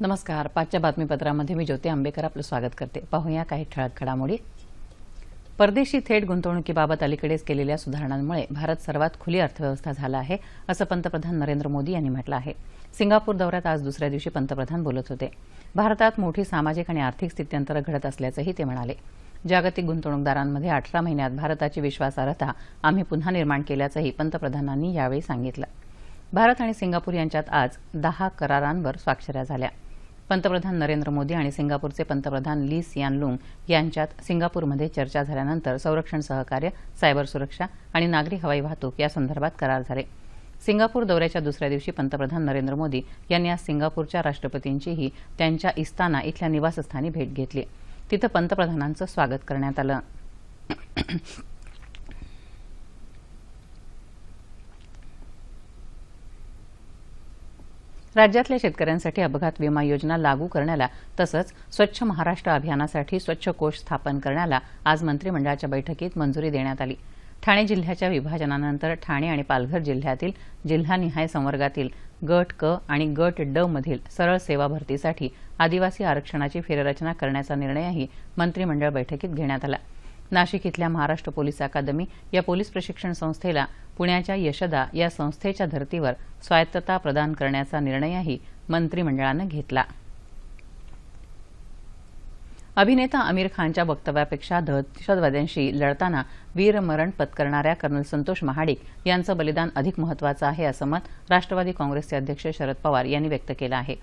नमस्कार. पाचच्या बातमीपत्रामध्ये मी ज्योती आंबेकर आपलं स्वागत करते. पाहूया काही ठळक घडामोडी. परदेशी थेट गुंतवणुकीबाबत अलीकडेच केलेल्या सुधारणांमुळे भारत सर्वात खुली अर्थव्यवस्था झाला आहे असं पंतप्रधान नरेंद्र मोदी यांनी म्हटलं आहे. सिंगापूर दौऱ्यात आज दुसऱ्या दिवशी पंतप्रधान बोलत होते. भारतात मोठी सामाजिक आणि आर्थिक स्थित्यंतर घडत असल्याचंही ते म्हणाले. जागतिक गुंतवणूकदारांमध्ये अठरा महिन्यात भारताची विश्वासार्हता आम्ही पुन्हा निर्माण केल्याचंही पंतप्रधानांनी यावेळी सांगितलं. भारत आणि सिंगापूर यांच्यात आज दहा करारांवर स्वाक्षऱ्या झाल्या. पंतप्रधान नरेंद्र मोदी आणि सिंगापूरचे पंतप्रधान ली सियान लुंग यांच्यात सिंगापूरमध्ये चर्चा झाल्यानंतर संरक्षण सहकार्य सायबर सुरक्षा आणि नागरी हवाई वाहतूक या संदर्भात करार झाले. सिंगापूर दौऱ्याच्या दुसऱ्या दिवशी पंतप्रधान नरेंद्र मोदी यांनी आज सिंगापूरच्या राष्ट्रपतींचीही त्यांच्या इस्ताना इथल्या निवासस्थानी भेट घेतली. तिथं पंतप्रधानांचं स्वागत करण्यात आलं. राज्यातल्या शेतकऱ्यांसाठी अपघात विमा योजना लागू करण्याला तसंच स्वच्छ महाराष्ट्र अभियानासाठी स्वच्छ कोष स्थापन करण्याला आज मंत्रिमंडळाच्या बैठकीत मंजुरी देण्यात आली. ठाणे जिल्ह्याच्या विभाजनानंतर ठाणे आणि पालघर जिल्ह्यातील जिल्हानिहाय संवर्गातील गट क आणि गट ड मधील सरळ सेवा भरतीसाठी आदिवासी आरक्षणाची फेररचना करण्याचा निर्णयही मंत्रिमंडळ बैठकीत घेण्यात आला. नाशिक इथल्या महाराष्ट्र पोलीस अकादमी या पोलीस प्रशिक्षण संस्थेला पुण्याच्या यशदा या संस्थेच्या धर्तीवर स्वायत्तता प्रदान करण्याचा निर्णयही मंत्रिमंडळानं घेतला. अभिनेता आमिर खानच्या वक्तव्यापेक्षा दहशतवाद्यांशी लढताना वीरमरण पत्करणाऱ्या कर्नल संतोष महाडिक यांचं बलिदान अधिक महत्वाचं आहे असं मत राष्ट्रवादी काँग्रेसचे अध्यक्ष शरद पवार यांनी व्यक्त केलं आहे.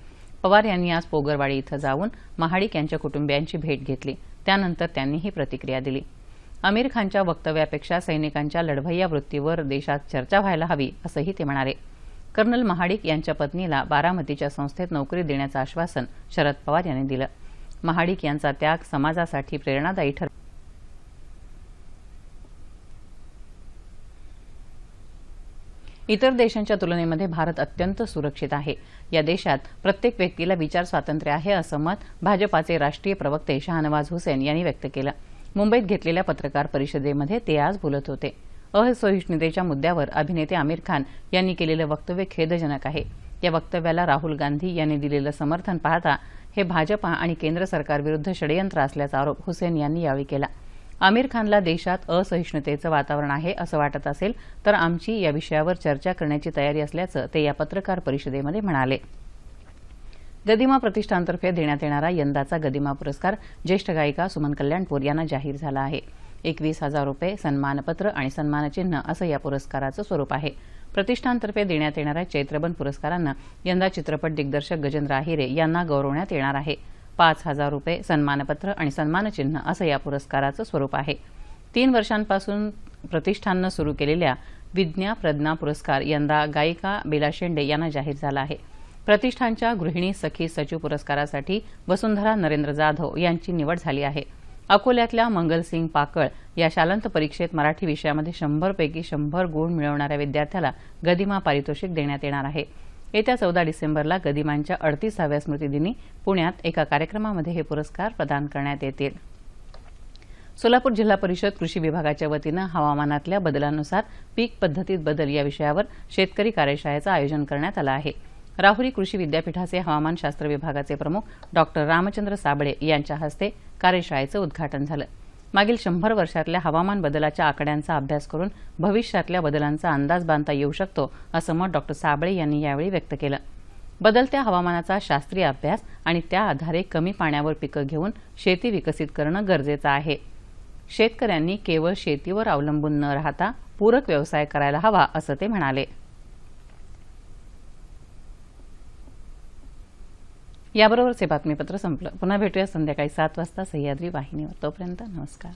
पवार यांनी आज पोगरवाडी इथं जाऊन महाडिक यांच्या कुटुंबियांची भेट घेतली. त्यानंतर त्यांनी ही प्रतिक्रिया दिली. आमिर खानच्या वक्तव्यापेक्षा सैनिकांच्या लढवय्या वृत्तीवर देशात चर्चा व्हायला हवी असंही ते म्हणाले. कर्नल महाडिक यांच्या पत्नीला बारामतीच्या संस्थेत नोकरी देण्याचं आश्वासन शरद पवार यांनी दिलं. महाडिक यांचा त्याग समाजासाठी प्रेरणादायी ठर इतर देशांच्या तुलनेमध्ये भारत अत्यंत सुरक्षित आहे. या देशात प्रत्येक व्यक्तीला विचार स्वातंत्र्य आहे असं मत भाजपाचे राष्ट्रीय प्रवक्ते शाहनवाज हुसेन यांनी व्यक्त केलं. मुंबईत घेतलेल्या पत्रकार परिषदेमध्ये ते आज बोलत होते. असहिष्णुतेच्या मुद्द्यावर अभिनेते आमिर खान यांनी केलेलं वक्तव्य खेदजनक आहे. या वक्तव्याला राहुल गांधी यांनी दिलेलं समर्थन पाहता हे भाजपा आणि केंद्र सरकारविरुद्ध षडयंत्र असल्याचा आरोप हुसेन यांनी यावेळी केला. आमिर खानला देशात असहिष्णुतेचं वातावरण आहे असं वाटत असेल तर आमची या विषयावर चर्चा करण्याची तयारी असल्याचं ते या पत्रकार परिषदेमध्ये म्हणाले. गदिमा प्रतिष्ठानतर्फे देण्यात येणारा यंदाचा गदिमा पुरस्कार ज्येष्ठ गायिका सुमन कल्याणपूर यांना जाहीर झाला आहे. एकवीस हजार रुपये सन्मानपत्र आणि सन्मानचिन्ह असं या पुरस्काराचं स्वरूप आहे. प्रतिष्ठानतर्फे देण्यात येणाऱ्या चैत्रबन पुरस्कारांना यंदा चित्रपट दिग्दर्शक गजेंद्र आहिरे यांना गौरवण्यात येणार आहे. पाच हजार रुपये सन्मानपत्र आणि सन्मानचिन्ह असं या पुरस्काराचं स्वरूप आहे. तीन वर्षांपासून प्रतिष्ठाननं सुरू केलेल्या विज्ञा प्रज्ञा पुरस्कार यंदा गायिका बेला शेंडे यांना जाहीर झाला आहे. प्रतिष्ठानच्या गृहिणी सखी सचिव पुरस्कारासाठी वसुंधरा नरेंद्र जाधव यांची निवड झाली आहे. अकोल्यातल्या मंगलसिंग पाकळ या शालांत परीक्षेत मराठी विषयामध्ये शंभरपैकी शंभर गुण मिळवणाऱ्या विद्यार्थ्याला गदिमा पारितोषिक देण्यात येणार आहे. येत्या चौदा डिसेंबरला गदिमांच्या अडतीसाव्या स्मृतिदिनी पुण्यात एका कार्यक्रमामध्ये हे पुरस्कार प्रदान करण्यात येतील. सोलापूर जिल्हा परिषद कृषी विभागाच्या वतीनं हवामानातल्या बदलानुसार पीक पद्धतीत बदल या विषयावर शेतकरी कार्यशाळेचं आयोजन करण्यात आलं आहे. राहुरी कृषी विद्यापीठाचे हवामानशास्त्र विभागाचे प्रमुख डॉक्टर रामचंद्र साबळे यांच्या हस्ते कार्यशाळेचं उद्घाटन झालं. मागील शंभर वर्षातल्या हवामान बदलाच्या आकड्यांचा अभ्यास करून भविष्यातल्या बदलांचा अंदाज बांधता येऊ शकतो असं मत डॉक्टर साबळे यांनी यावेळी व्यक्त केलं. बदलत्या हवामानाचा शास्त्रीय अभ्यास आणि त्या आधारे कमी पाण्यावर पिकं घेऊन शेती विकसित करणं गरजेचं आहे. शेतकऱ्यांनी केवळ शेतीवर अवलंबून न राहता पूरक व्यवसाय करायला हवा असं ते म्हणाले. याबरोबरच हे बातमीपत्र संपलं. पुन्हा भेटूया संध्याकाळी सात वाजता सह्याद्री वाहिनीवर. तोपर्यंत नमस्कार.